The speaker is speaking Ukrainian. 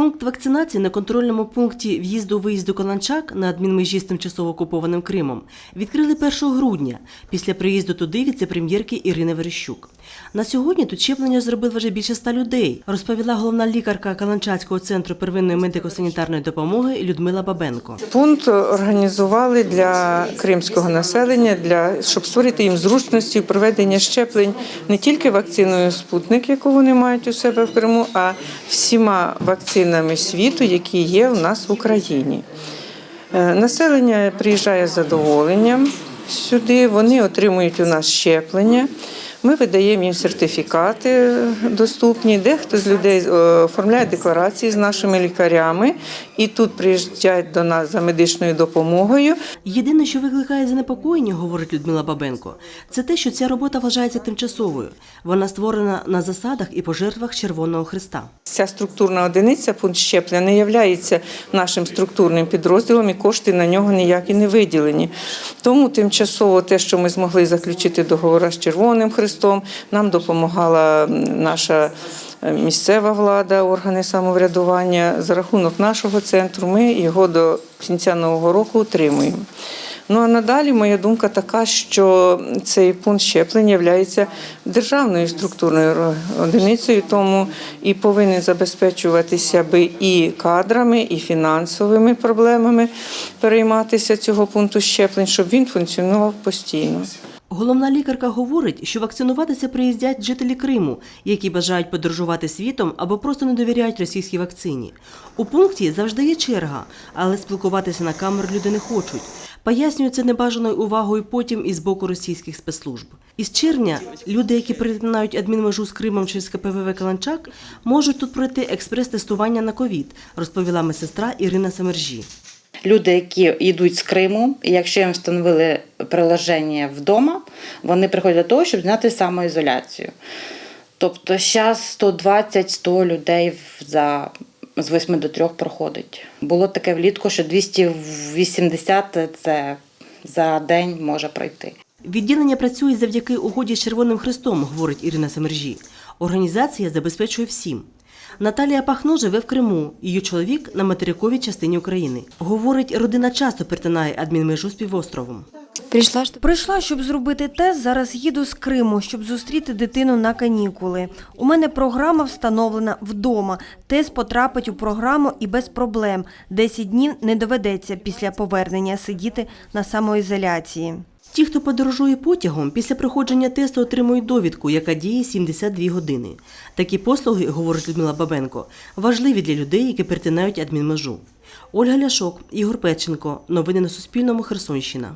Пункт вакцинації на контрольному пункті в'їзду-виїзду Каланчак на адмінмежі з тимчасово окупованим Кримом відкрили 1 грудня після приїзду туди віце-прем'єрки Ірини Верещук. На сьогодні тут щеплення зробили вже більше ста людей, розповіла головна лікарка Каланчацького центру первинної медико-санітарної допомоги Людмила Бабенко. Пункт організували для кримського населення, для щоб створити їм зручності проведення щеплень не тільки вакциною Спутник, яку вони мають у себе в Криму, а всіма вакцинами світу, які є у нас в Україні. Е, Населення приїжджає з задоволенням сюди, вони отримують у нас щеплення. Ми видаємо їм сертифікати доступні. Дехто з людей е, оформляє декларації з нашими лікарями і тут приїжджають до нас за медичною допомогою. Єдине, що викликає занепокоєння, говорить Людмила Бабенко, це те, що ця робота вважається тимчасовою. Вона створена на засадах і пожертвах Червоного Христа. Ця структурна одиниця, пункт щеплення, не є нашим структурним підрозділом і кошти на нього ніякі не виділені. Тому тимчасово те, що ми змогли заключити договори з Червоним Христом, нам допомагала наша е, місцева влада, органи самоврядування. За рахунок нашого центру ми його до кінця нового року утримуємо. Ну а надалі моя думка така, що цей пункт щеплення є державною структурною одиницею, тому і повинен забезпечуватися би і кадрами, і фінансовими проблемами перейматися цього пункту щеплень, щоб він функціонував постійно. Головна лікарка говорить, що вакцинуватися приїздять жителі Криму, які бажають подорожувати світом або просто не довіряють російській вакцині. У пункті завжди є черга, але спілкуватися на камеру люди не хочуть. Пояснюють це небажаною увагою потім і з боку російських спецслужб. Із червня люди, які перетинають адмінмежу з Кримом через КПВВ Каланчак, можуть тут пройти експрес-тестування на ковід, розповіла медсестра Ірина Самержі. Люди, які йдуть з Криму, і якщо їм встановили приложення вдома, вони приходять для того, щоб зняти самоізоляцію. Тобто зараз 120-100 людей за з 8 до 3 проходить. Було таке влітку, що 280 це за день може пройти. Відділення працює завдяки угоді з Червоним Хрестом, говорить Ірина Самержі. Організація забезпечує всім. Наталія Пахно живе в Криму. Її чоловік на материковій частині України. Говорить, родина часто перетинає адмінмежу з півостровом. Прийшла ж Прийшла, щоб зробити тест. Зараз їду з Криму, щоб зустріти дитину на канікули. У мене програма встановлена вдома. Тест потрапить у програму і без проблем. 10 днів не доведеться після повернення сидіти на самоізоляції. Ті, хто подорожує потягом, після проходження тесту отримують довідку, яка діє 72 години. Такі послуги, говорить Людмила Бабенко, важливі для людей, які перетинають адмінмежу. Ольга Ляшок, Ігор Печенко. Новини на Суспільному. Херсонщина.